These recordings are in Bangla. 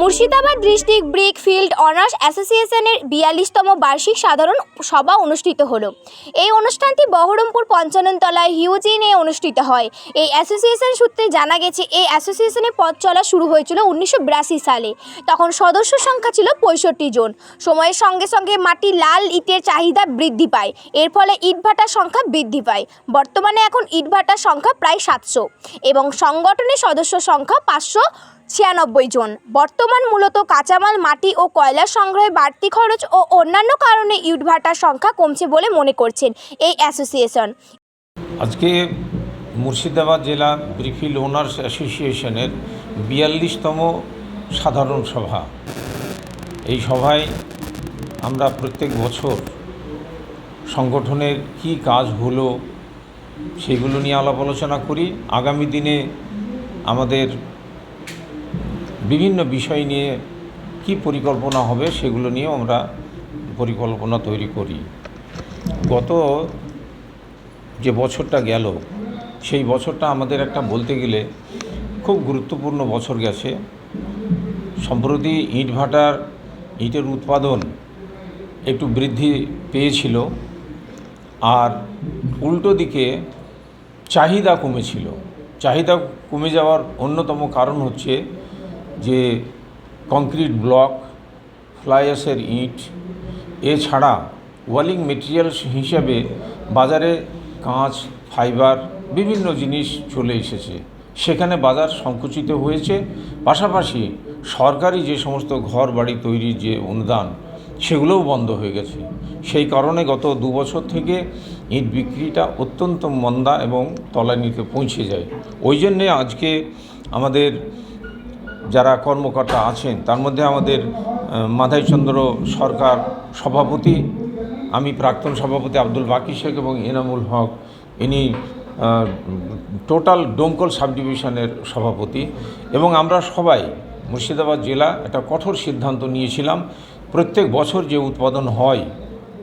Murshidabad district brick field owners অ্যাসোসিয়েশনের বিয়াল্লিশতম বার্ষিক সাধারণ সভা অনুষ্ঠিত হলো। এই অনুষ্ঠানটি বহরমপুর পঞ্চাননতলায় হিউজিনে অনুষ্ঠিত হয়। এই অ্যাসোসিয়েশন সূত্রে জানা গেছে, এই অ্যাসোসিয়েশনের পথ চলা শুরু হয়েছিল উনিশশো বিরাশি সালে। তখন সদস্য সংখ্যা ছিল পঁয়ষট্টি জন। সময়ের সঙ্গে সঙ্গে মাটি লাল, ইটের চাহিদা বৃদ্ধি পায়। এর ফলে ইটভাটার সংখ্যা বৃদ্ধি পায়। বর্তমানে এখন ইটভাটার সংখ্যা প্রায় সাতশো এবং সংগঠনের সদস্য সংখ্যা পাঁচশো ছিয়ানব্বই জন। বর্তমান মূলত কাঁচামাল, মাটি ও কয়লা সংগ্রহে বাড়তি খরচ ও অন্যান্য কারণে ইটভাটার সংখ্যা কমছে বলে মনে করছেন এই অ্যাসোসিয়েশন। আজকে মুর্শিদাবাদ জেলা ব্রিফিল ওনার্স অ্যাসোসিয়েশনের বিয়াল্লিশতম সাধারণ সভা। এই সভায় আমরা প্রত্যেক বছর সংগঠনের কি কাজ হলো সেগুলো নিয়ে আলাপ আলোচনা করি। আগামী দিনে আমাদের বিভিন্ন বিষয় নিয়ে কি পরিকল্পনা হবে সেগুলো নিয়েও আমরা পরিকল্পনা তৈরি করি। গত যে বছরটা গেল, সেই বছরটা আমাদের একটা বলতে গেলে খুব গুরুত্বপূর্ণ বছর গেছে। সম্প্রতি ইট ভাটার ইটের উৎপাদন একটু বৃদ্ধি পেয়েছিল আর উল্টো দিকে চাহিদা কমেছিল। চাহিদা কমে যাওয়ার অন্যতম কারণ হচ্ছে যে কংক্রিট ব্লক ফ্লাইয়াসের ইট, এছাড়া ওয়ালিং মেটেরিয়ালস হিসেবে বাজারে কাঁচ, ফাইবার, বিভিন্ন জিনিস চলে এসেছে। সেখানে বাজার সংকুচিত হয়েছে। পাশাপাশি সরকারি যে সমস্ত ঘর বাড়ি তৈরির যে অনুদান, সেগুলোও বন্ধ হয়ে গেছে। সেই কারণে গত দু বছর থেকে ইট বিক্রিটা অত্যন্ত মন্দা এবং তলানিতে পৌঁছে যায়। ওই জন্যে আজকে আমাদের যারা কর্মকর্তা আছেন, তার মধ্যে আমাদের মাধাইচন্দ্র সরকার সভাপতি, আমি প্রাক্তন সভাপতি আব্দুল বাকি শেখ এবং এনামুল হক, ইনি টোটাল ডোমকল সাব ডিভিশনের সভাপতি এবং আমরা সবাই মুর্শিদাবাদ জেলা একটা কঠোর সিদ্ধান্ত নিয়েছিলাম, প্রত্যেক বছর যে উৎপাদন হয়,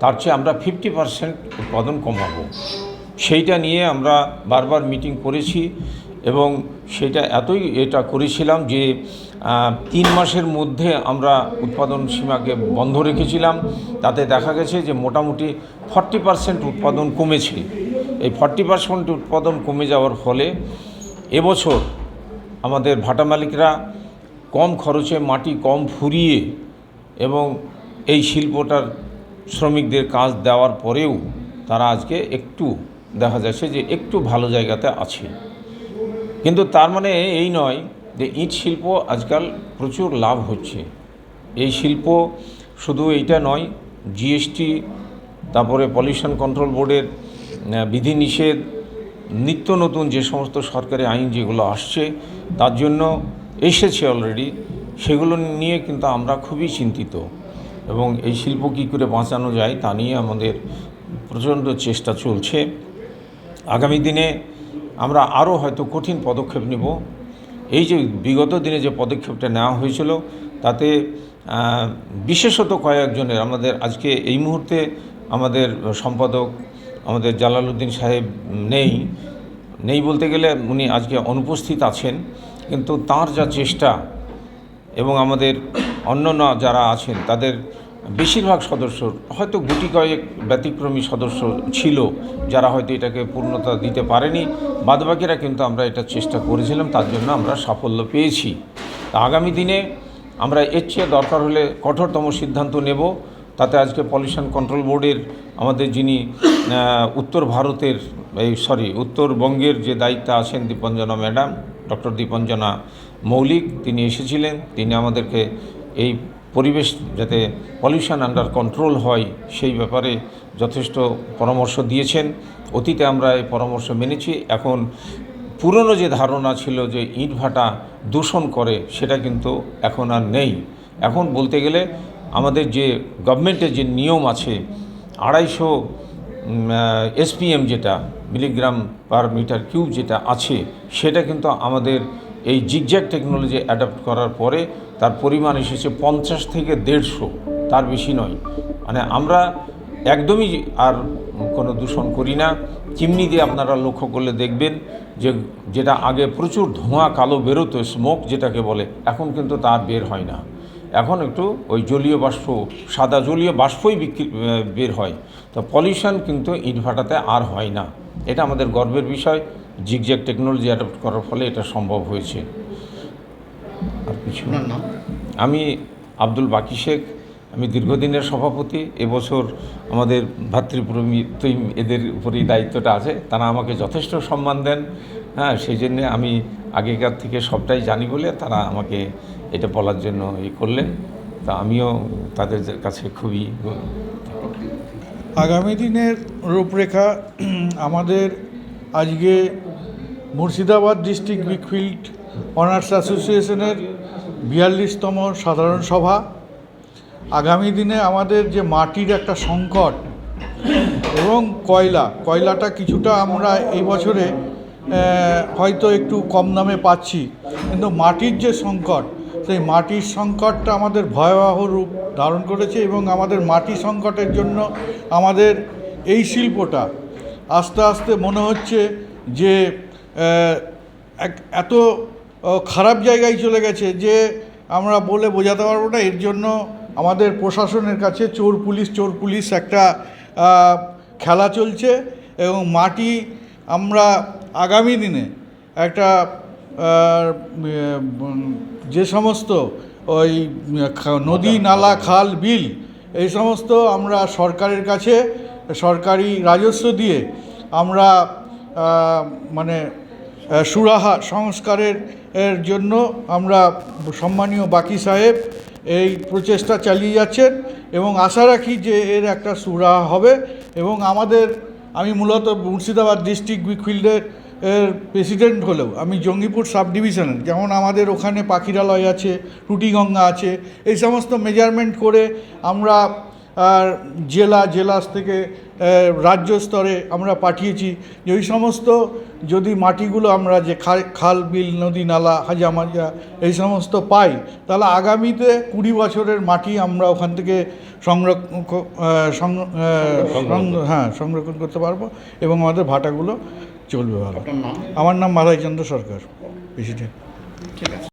তার চেয়ে আমরা ফিফটি পার্সেন্ট উৎপাদন কমাবো। সেইটা নিয়ে আমরা বারবার মিটিং করেছি এবং সেটা এতই এটা করেছিলাম যে তিন মাসের মধ্যে আমরা উৎপাদন সীমাকে বন্ধ রেখেছিলাম। তাতে দেখা গেছে যে মোটামুটি ফর্টি পার্সেন্ট উৎপাদন কমেছে। এই ফর্টি পার্সেন্ট উৎপাদন কমে যাওয়ার ফলে এবছর আমাদের ভাটা মালিকরা কম খরচে মাটি কম ফুরিয়ে এবং এই শিল্পটার শ্রমিকদের কাজ দেওয়ার পরেও তারা আজকে একটু দেখা যাচ্ছে যে একটু ভালো জায়গাতে আছে। কিন্তু তার মানে এই নয় যে ইট শিল্প আজকাল প্রচুর লাভ হচ্ছে। এই শিল্প শুধু এইটা নয় জিএসটি তারপরে পলিউশন কন্ট্রোল বোর্ডের বিধিনিষেধ নিত্য নতুন যে সমস্ত সরকারি আইন যেগুলো আসছে, তার জন্য এসেছে অলরেডি সেগুলো নিয়ে কিন্তু আমরা খুবই চিন্তিত। এবং এই শিল্প কী করে বাঁচানো যায় তা নিয়ে আমাদের প্রচণ্ড চেষ্টা চলছে। আগামী দিনে আমরা আরও হয়তো কঠিন পদক্ষেপ নেব। এই যে বিগত দিনে যে পদক্ষেপটা নেওয়া হয়েছিল, তাতে বিশেষত কয়েকজনের, আমাদের আজকে এই মুহূর্তে আমাদের সম্পাদক, আমাদের জালালউদ্দিন সাহেব নেই। নেই বলতে গেলে উনি আজকে অনুপস্থিত আছেন, কিন্তু তার যা চেষ্টা এবং আমাদের অন্যান্য যারা আছেন, তাদের বেশিরভাগ সদস্য, হয়তো গুটি কয়েক ব্যতিক্রমী সদস্য ছিল যারা হয়তো এটাকে পূর্ণতা দিতে পারেনি। বাদবাকিরা কিন্তু আমরা এটা চেষ্টা করেছিলাম, তার জন্য আমরা সাফল্য পেয়েছি। আগামী দিনে আমরা এর চেয়ে দরকার হলে কঠোরতম সিদ্ধান্ত নেব। তাতে আজকে পলিউশন কন্ট্রোল বোর্ডের আমাদের যিনি উত্তর ভারতের, এই সরি উত্তরবঙ্গের যে দায়িত্বে আছেন দীপঞ্জনা ম্যাডাম, ডক্টর দীপঞ্জনা মৌলিক, তিনি এসেছিলেন। তিনি আমাদেরকে এই পরিবেশ যাতে পলিউশন আন্ডার কন্ট্রোল হয়, সেই ব্যাপারে যথেষ্ট পরামর্শ দিয়েছেন। অতীতে আমরা এই পরামর্শ মেনেছি। এখন পুরনো যে ধারণা ছিল যে ইট ভাটা দূষণ করে, সেটা কিন্তু এখন আর নেই। এখন বলতে গেলে আমাদের যে গভর্নমেন্টের যে নিয়ম আছে, আড়াইশো এসপিএম যেটা মিলিগ্রাম পার মিটার কিউব যেটা আছে, সেটা কিন্তু আমাদের এই জিগজ্যাগ টেকনোলজি অ্যাডাপ্ট করার পরে তার পরিমাণ এসেছে পঞ্চাশ থেকে দেড়শো। তার বেশি নয়। মানে আমরা একদমই আর কোনো দূষণ করি না। চিমনি দিয়ে আপনারা লক্ষ্য করলে দেখবেন যে যেটা আগে প্রচুর ধোঁয়া, কালো বেরোতো স্মোক যেটাকে বলে, এখন কিন্তু তার বের হয় না। এখন একটু ওই জলীয় বাষ্প, সাদা জলীয় বাষ্পই বিক্রি বের হয়। তো পলিউশন কিন্তু ইটভাটাতে আর হয় না। এটা আমাদের গর্বের বিষয়। জিগজ্যাগ টেকনোলজি অ্যাডপ্ট করার ফলে এটা সম্ভব হয়েছে। আর কিছু আমি আব্দুল বাকি শেখ আমি দীর্ঘদিনের সভাপতি এবছর আমাদের ভাতৃপ্রমিতই এদের উপরেই দায়িত্বটা আছে। তারা আমাকে যথেষ্ট সম্মান দেন হ্যাঁ সেই জন্যে আমি আগেকার থেকে সবটাই জানি বলে তারা আমাকে এটা বলার জন্য ই করলেন। তা আমিও তাদের কাছে খুবই আগামী দিনের রূপরেখা আমাদের আজকে মুর্শিদাবাদ ডিস্ট্রিক্ট উইকফিল্ড অনার্স অ্যাসোসিয়েশনের বিয়াল্লিশতম সাধারণ সভা। আগামী দিনে আমাদের যে মাটির একটা সংকট এবং কয়লা, কয়লাটা কিছুটা আমরা এই বছরে হয়তো একটু কম দামে পাচ্ছি। কিন্তু মাটির যে সংকট, সেই মাটির সংকটটা আমাদের ভয়াবহ রূপ ধারণ করেছে এবং আমাদের মাটি সংকটের জন্য আমাদের এই শিল্পটা আস্তে আস্তে মনে হচ্ছে যে এক- এত খারাপ জায়গায় চলে গেছে যে আমরা বলে বোঝাতে পারব না। এর জন্য আমাদের প্রশাসনের কাছে চোর পুলিশ চোর পুলিশ একটা খেলা চলছে এবং মাটি আমরা আগামী দিনে একটা যে সমস্ত ওই নদী নালা খাল বিল এই সমস্ত আমরা সরকারের কাছে সরকারি রাজস্ব দিয়ে আমরা মানে সুরাহা সংস্কারের, এর জন্য আমরা সম্মানীয় বাকি সাহেব এই প্রচেষ্টা চালিয়ে যাচ্ছেন এবং আশা রাখি যে এর একটা সুরাহা হবে এবং আমাদের, আমি মূলত মুর্শিদাবাদ ডিস্ট্রিক্ট উইকফিল্ডের এর প্রেসিডেন্ট হলেও, আমি জঙ্গিপুর সাব ডিভিশনের যেমন আমাদের ওখানে পাখিরালয় আছে, রুটিগঙ্গা আছে, এই সমস্ত মেজারমেন্ট করে আমরা জেলা জেলা থেকে রাজ্য স্তরে আমরা পাঠিয়েছি যে ওই সমস্ত যদি মাটিগুলো আমরা যে খাল বিল নদী নালা হাজামাজা এই সমস্ত পাই তাহলে আগামীতে কুড়ি বছরের মাটি আমরা ওখান থেকে সংরক্ষণ হ্যাঁ সংরক্ষণ করতে পারব এবং আমাদের ভাটাগুলো চলবে ভালো। আমার নাম মাধাইচন্দ্র সরকার প্রেসিডেন্ট ঠিক আছে।